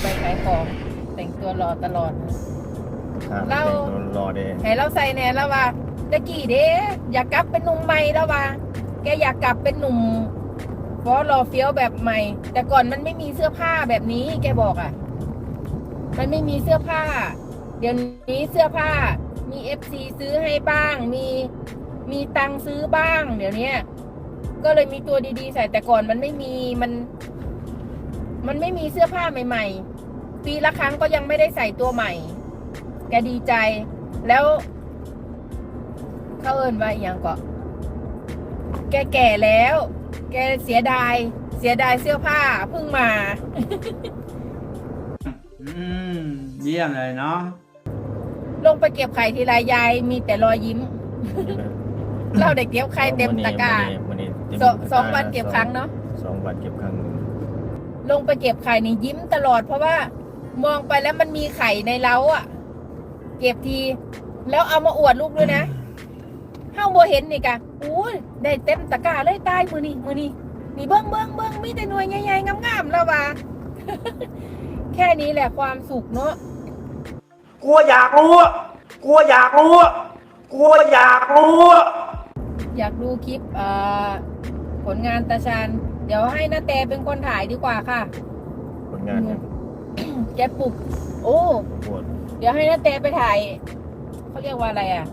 ไปขายของ แต่งตัวรอตลอดขาดเรา แต่งตัวรอเด้ให้เราใส่แน่แล้วว่าตะกี้เด้อยากกลับเป็นหนุ่มใหม่แล้วว่าแกอยากกลับเป็นหนุ่มฟอรอเฟี้ยวแบบใหม่ แต่ก่อนมันไม่มีเสื้อผ้าแบบนี้แกบอกอะ มันไม่มีเสื้อผ้า เดี๋ยวนี้เสื้อผ้า มีเอฟซีซื้อให้บ้าง มีมีตังค์ซื้อบ้าง เดี๋ยวเนี้ยก็เลยมีตัวดีๆ ใส่แต่ก่อนมันไม่มีมัน มันไม่มีเสื้อผ้าใหม่ ๆ ปีละครั้งก็ยังไม่ได้ใส่ตัวใหม่ แกดีใจ แล้ว เขาเอินว่าอหย่างก็ แกแก่แล้ว แกเสียดาย เสียดายเสื้อผ้าเพิ่งมา อืมเยี่ยมเลยเนาะลงไปเก็บไข่ทีไรยายมีแต่รอยยิ้ม เราได้เก็บไข่เต็มตะกร้า วันนี้เต็มสองตะกร้าสองวันเก็บครั้งเนาะ สองวันเก็บครั้งหนึ่ง ลงไปเก็บไข่นี่ยิ้มตลอด เพราะว่ามองไปแล้วมันมีไข่ในเล้าอะ เก็บที แล้วเอามาอวดลูกด้วยนะเฮาบ่เห็นนี่กะอู้ยได้เต็มตะกร้าเลยตายมือนี่มือนี่นี่เบิ้งเบิ้งเบิ้งมีแต่หน่วยใหญ่ๆงามๆแล้วว่าแค่นี้แหละความสุขเนาะกลัวอยากรู้อะกลัวอยากรู้อะกลัวอยากรู้อะอยากดูคลิปเอ่อผลงานตาชาน เดี๋ยวให้นาแตเป็นคนถ่ายดีกว่าค่ะ ผลงานเนี่ยแกปลุก โอ้ ปวดเดี๋ยวให้นาเตไปถ่ายเขาเรียกว่าอะไรอะ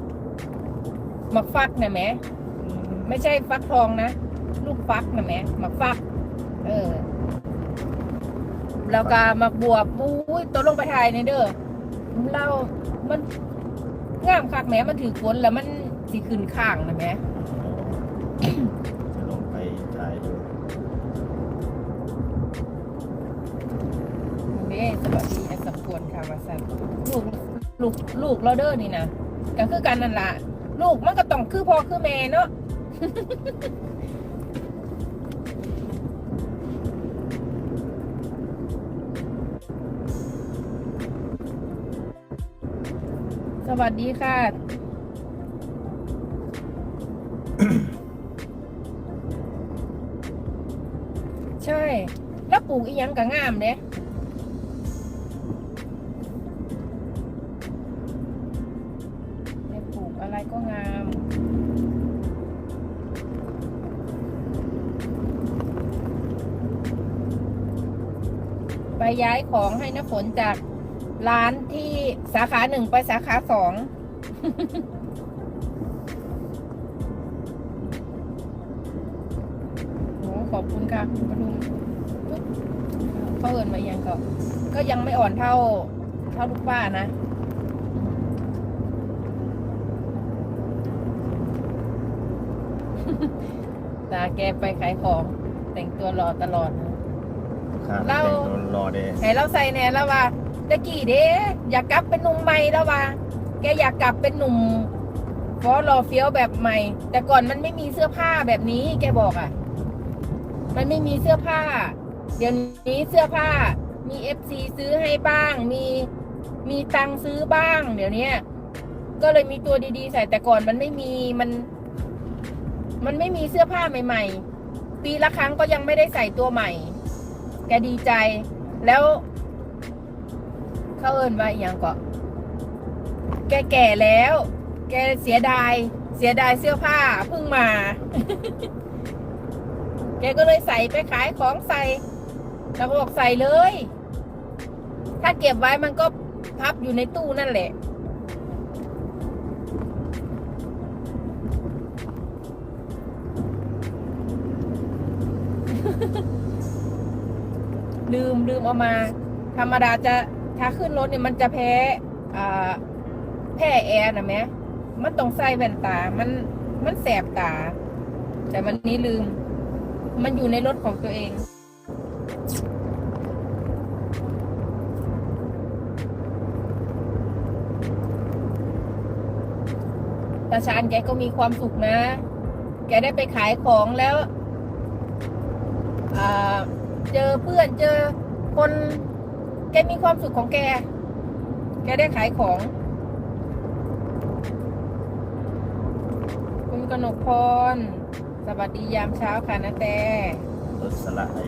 หมักฟักนะแหมอืมไม่ใช่ฟักทองนะ ลูกฟักนะแหมหมักฟัก เออ แล้วก็หมักบวบอุ้ยตัวลงไปถ่ายในเด้อเรามันงามคักแหมมันถือฝนแล้วมันสิขึ้นข้างนะแหม สวัสดีไอ้สมควรค่ะว่าสันลูกลูกลูกเราเด้อนี่นะก็คือกันนั่นละลูกมันก็ต้องคือพ่อคือแม่เนาะสวัสดีค่ะใช่ แล้วปลูกอีหยังก็งามเด้ ย้ายของให้น้ำฝนจากร้านที่สาขาหนึ่งไปสาขาสองโหขอบคุณค่ะคุณประดุมเขาเอินมายังก็ก็ยังไม่อ่อนเท่า เท่าลูกป้านะตาแกไปขายของ แต่งตัวรอตลอดนะขาด เราแต่งตัวรอเด้ให้เราใส่แน่แล้วว่าตะกี้เด้อยากกลับเป็นหนุ่มใหม่แล้วว่า แกอยากกลับเป็นหนุ่มฟอรอเฟี้ยวแบบใหม่ แต่ก่อนมันไม่มีเสื้อผ้าแบบนี้แกบอกอะ มันไม่มีเสื้อผ้า เดี๋ยวนี้เสื้อผ้า มีเอฟซีซื้อให้บ้าง มีมีตังค์ซื้อบ้าง เดี๋ยวเนี้ยก็เลยมีตัวดีๆ ใส่แต่ก่อนมันไม่มีมัน มันไม่มีเสื้อผ้าใหม่ ๆ ปีละครั้งก็ยังไม่ได้ใส่ตัวใหม่ แกดีใจ แล้ว เขาเอินว่าอย่างก็แกแก่แล้ว แกเสียดาย เสียดายเสื้อผ้าเพิ่งมา แกก็เลยใส่ไปขายของใส่แล้วก็บอกใส่เลย ถ้าเก็บไว้มันก็พับอยู่ในตู้นั่นแหละ ลืมลืมเอามา ธรรมดาจะถ้าขึ้นรถเนี่ยมันจะแพ้อ่าแพ้แอร์นะแม่มันต้องใส่แว่นตา มันมันแสบตา แต่วันนี้ลืม มันอยู่ในรถของตัวเองตาชานแกก็มีความสุขนะ แกได้ไปขายของแล้ว อ่า เจอเพื่อนเจอคนแกมีความสุขของแก แกได้ขายของ คุณกนกพร สวัสดียามเช้าค่ะนะแต่รถสละไอ้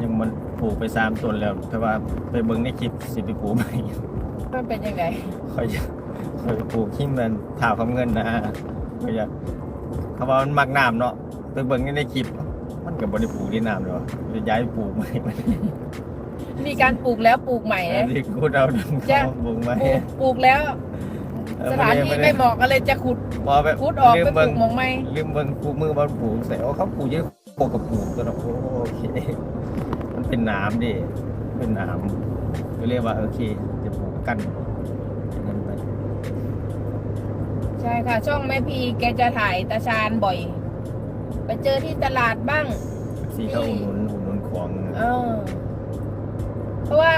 ยังมันปลูกไปสามต้นแล้ว แต่ว่าไปเบิ่งในคลิปสิไปปลูกใหม่มันเป็นยังไงค่อยจะค่อยไปปลูกที่มันถ่าวคำเงินนะค่อยจะเขาว่ามันมักน้ำเนาะไปเบิ่งในคลิป มันกับบริปลูกที่น้ำเนาะจะย้ายไปปลูกใหม่มีการปลูกแล้วปลูกใหม่นะ ที่กูเอาดังจะปลูกใหม่ปลูกปลูกแล้วสถานที่ไม่เหมาะก็เลยจะขุดพอไปขุดออกไปปเบิ่ลูงกหมองไม่ลืมเบิ่งปลูกมือบอลปลูกใส่เอาเขาปลูกเยอะปลูกกับปลูกตัวเนาะโอเค มันเป็นน้ำดิ เป็นน้ำก็เรียกว่าโอเค จะปลูกกันอย่างนั้นไป ใช่ค่ะ ช่องแม่พีแกจะถ่ายตาชานบ่อย ไปเจอที่ตลาดบ้างสีเขาอุดหนุนอุดหนุนของเออเพราะว่า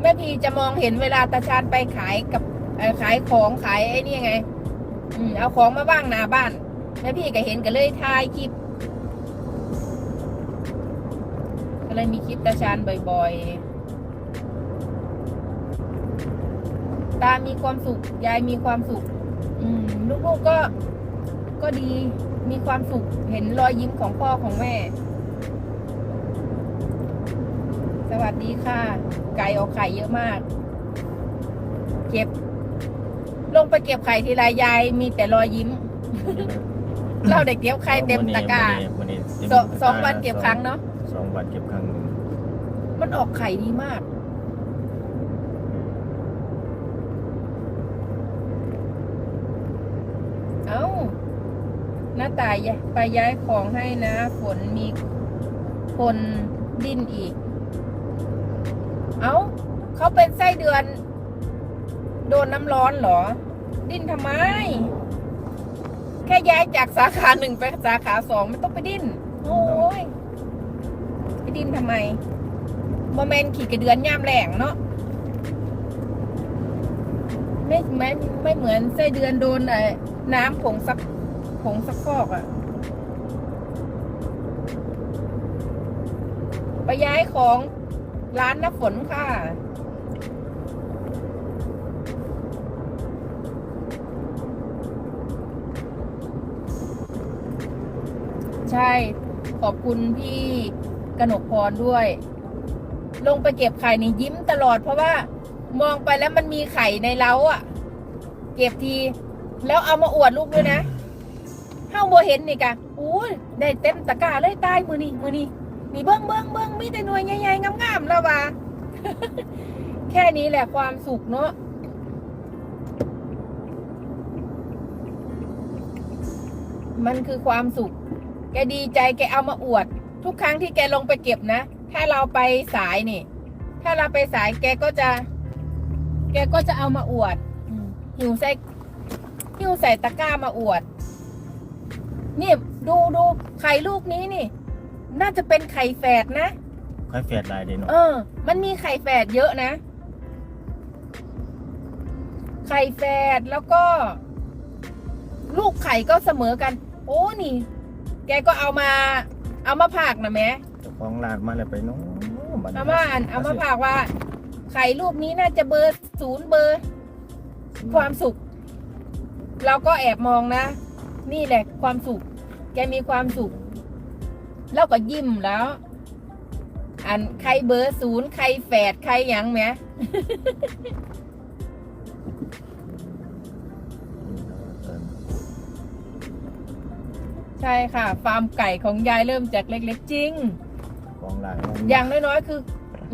แม่พีจะมองเห็นเวลาตาชานไปขายกับเอ่อขายของขายไอ้นี่ไง อืมเอาของมาบ้างหน้าบ้านแม่พี่ก็เห็นก็เลยถ่ายคลิปก็เลยมีคลิปตาชานบ่อยๆ ตามีความสุข ยายมีความสุข อืม ลูกๆก็ก็ดี มีความสุขเห็นรอยยิ้มของพ่อของแม่ สวัสดีค่ะ ไก่ออกไข่เยอะมาก เก็บ ลงไปเก็บไข่ทีไรยายมีแต่รอยยิ้ม เราได้เก็บไข่เต็มตะกร้าวันนี้เต็มสองตะกร้าสองวันเก็บครั้งเนาะสองวันเก็บครั้งหนึ่งมันออกไข่ดีมาก เอา้า หน้า ตายไปย้ายของให้นะ ฝนมีคนดิ้นอีก เอา้าเขาเป็นไส้เดือน โดนน้ำร้อนเหรอ ดิ้นทำไม แค่ย้ายจากสาขาหนึ่งไปสาขาสองไม่ต้องไปดิ้น โอ้ยไปดิ้นทำไมโมเมนต์ขี่กระเดือนย่ามแหลงเนาะไม่ไม่ไม่เหมือนไส้เดือนโดนไอ้น้ำผงซัก ผงซักฟอกอะไปย้ายของร้านน้ำฝนค่ะ ใช่ขอบคุณพี่กนกพรด้วย ลงไปเก็บไข่นี่ยิ้มตลอดเพราะว่ามองไปแล้วมันมีไข่ในเล้าอะ เก็บที แล้วเอามาอวดลูกด้วยนะ เฮ้าโบเห็นนี่กะอู้ยได้เต็มตะกร้าเลยตายมือนี่มือนี่นี่เบิ้งเบิ้งเบิ้งมีแต่หน่วยใหญ่ๆงามๆแล้วว่ะแค่นี้แหละความสุขเนาะมันคือความสุข แกดีใจแกเอามาอวด ทุกครั้งที่แกลงไปเก็บนะ ถ้าเราไปสายนี่ ถ้าเราไปสายแกก็จะ แกก็จะเอามาอวดหิวใส่หิวใส่ตะกร้ามาอวด นี่ดูดูไข่ลูกนี้นี่ น่าจะเป็นไข่แฝดนะค่อยแฟดลายเดเนาะเออมันมีไข่แฝดเยอะนะ ไข่แฝดแล้วก็ ลูกไข่ก็เสมอกัน โอ้นี่ แกก็เอามา เอามาผากนะแม่เจ้าของร้านมาแล้วไปเน้องเอามาอ่านเอามาผากว่า ไข่ลูกนี้น่าจะเบอร์ศูนย์เบอร์ ความสุข เราก็แอบมองนะ นี่แหละความสุข แกมีความสุข แล้วก็ยิ้มแล้ว อันใครเบอร์ศูนย์ใครแฝดใครหยังแหมใช่ค่ะ ฟาร์มไก่ของยายเริ่มจากเล็ก ๆ จริง ของร้านมันอย่างน้อยๆ คือ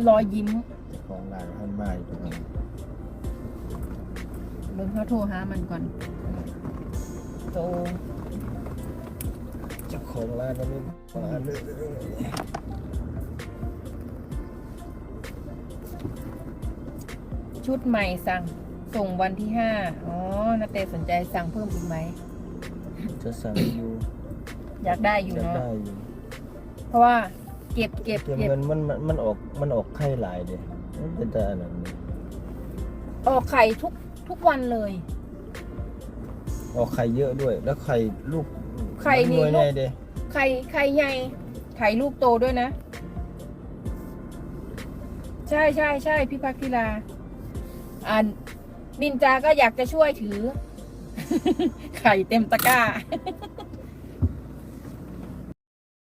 รอยยิ้มเจ้าของร้านมันมาอยู่ตรงนั้นเบิ่งเขาโทรหามันก่อน โตเจ้าของร้านมันไม่มาเลยชุดใหม่สั่งส่งวันที่ห้าอ๋อนาเตสนใจสั่งเพิ่มอีกไหม จะสั่งอยู่อยากได้อยู่จะเนาะได้อยู่เพราะว่าเก็บเก็บเก็บเก็บเงินมันมันมันออกมันออกไข่หลายเด้มันเป็นแต่อันนั้นนี่ออกไข่ทุกทุกวันเลย ออกไข่เยอะด้วย แล้วไข่ลูกไข่นี่มัหวยลูกแน่เด้ไข่ไข่ใหญ่ไข่ลูกโตด้วยนะ ใช่ใช่ใช่พี่พักธิลาอ่านนินจาก็อยากจะช่วยถือ ไข่เต็มตะกร้า